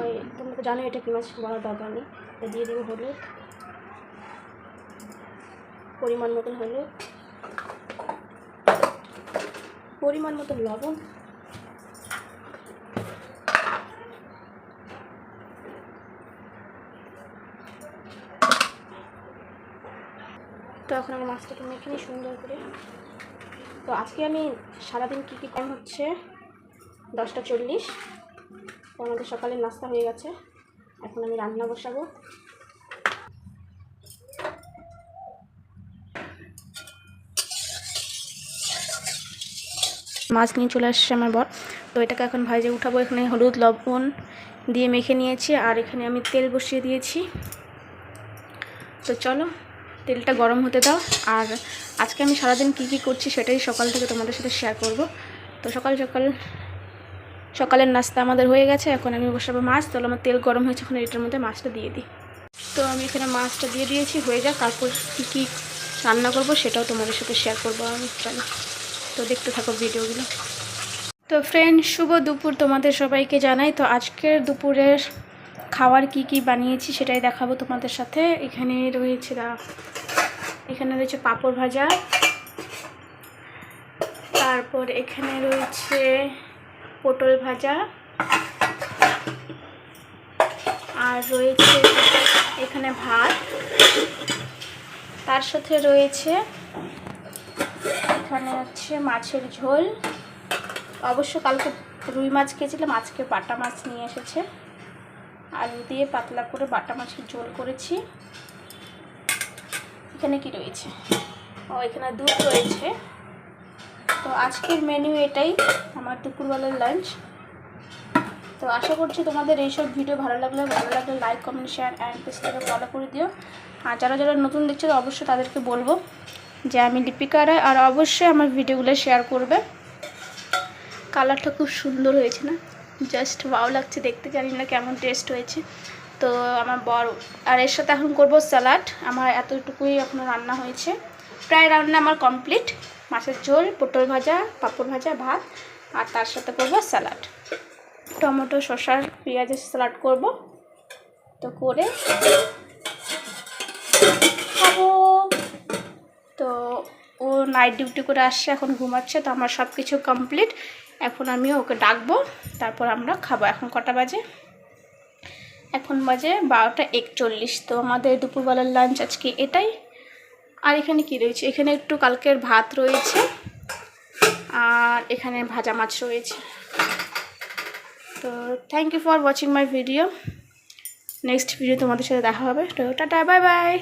ওই তোমরা তো জানো এটা কি মাছ বলার দরকার নেই। দিয়ে দেবো হলুদ। পরিমাণ মতন হলুদ। পরিমাণ মতন লবণ। তো এখন আমি মাছটাকে মেখে নিই সুন্দর করে। তো আজকে আমি সারাদিন কী কী টাইম হচ্ছে? দশটা চল্লিশ। আমাদের সকালে নাস্তা হয়ে গেছে। এখন আমি রান্না বসাবো। মাছ নিয়ে চলে আসছে আমার বর। তো এটাকে এখন ভাজে উঠাবো। এখানে হলুদ, লবণ দিয়ে মেখে নিয়েছি আর এখানে আমি তেল বসিয়ে দিয়েছি। তো চলো, তেলটা গরম হতে দাও। আর আজকে আমি সারাদিন কী কী করছি সেটাই সকাল থেকে তোমাদের সাথে শেয়ার করব। তো সকাল সকাল সকালের নাস্তা আমাদের হয়ে গেছে, এখন আমি বসাবো মাছ। তাহলে আমার তেল গরম হয়েছে, এখন এটার মধ্যে মাছটা দিয়ে দিই। তো আমি এখানে মাছটা দিয়ে দিয়েছি, হয়ে যাক। তারপর কী কী রান্না করব সেটাও তোমাদের সাথে শেয়ার করব আমি চলো তো দেখতে থাকো ভিডিওগুলো। তো ফ্রেন্ড শুভ দুপুর তোমাদের সবাইকে জানাই। তো আজকের দুপুরের খাবার কি কি বানিয়েছি সেটাই দেখাবো তোমাদের সাথে। এখানে রয়েছে এখানে রয়েছে পাঁপড় ভাজা। তারপর এখানে রয়েছে পটল ভাজা। আর রয়েছে এখানে ভাত। তার সাথে রয়েছে, এখানে হচ্ছে মাছের ঝোল। অবশ্য কালকে রুই মাছ খেয়েছিলাম, আজকে বাটা মাছ নিয়ে এসেছে। আলু দিয়ে পাতলা করে বাটা মাছের ঝোল করেছি। এখানে কি রয়েছে? ও, এখানে দুধ রয়েছে। তো আজকের মেনু এটাই, আমার দুপুরবেলার লাঞ্চ তো আশা করছি তোমাদের এইসব ভিডিও ভালো লাগলে ভালো লাগলে লাইক কমেন্ট শেয়ার অ্যান্ড পেজটাকে ফলো করে দিও। আর যারা যারা নতুন দেখছ, অবশ্যই তাদেরকে বলব যে আমি লিপিকা রায়, আর অবশ্যই আমার ভিডিওগুলো শেয়ার করবে। কালারটা খুব সুন্দর হয়েছে না? জাস্ট ভালো লাগছে দেখতে, জানি না কেমন টেস্ট হয়েছে। তো আমার বড় আর এর সাথে এখন করব স্যালাড আমার এতটুকুই এখনও রান্না হয়েছে। প্রায় রান্না আমার কমপ্লিট মাছের ঝোল, পটল ভাজা, পাঁপড় ভাজা, ভাত, আর তার সাথে করব স্যালাড। টমেটো, শসার, পেঁয়াজের স্যালাড করব। তো করে খাব। তো ও নাইট ডিউটি করে আসছে, এখন ঘুমাচ্ছে, তো আমার সব কিছু কমপ্লিট। এখন আমি ওকে ডাকবো, তারপর আমরা খাব। এখন কটা বাজে? এখন বাজে বারোটা একচল্লিশ। তো আমাদের দুপুরবেলার লাঞ্চ আজকে এটাই। আর এখানে কি রয়েছে? এখানে একটু কালকের ভাত রয়েছে আর এখানে ভাজা মাছ রয়েছে। তো thank you for watching my video next video তোমাদের সাথে দেখা হবে। তো টাটা বাই বাই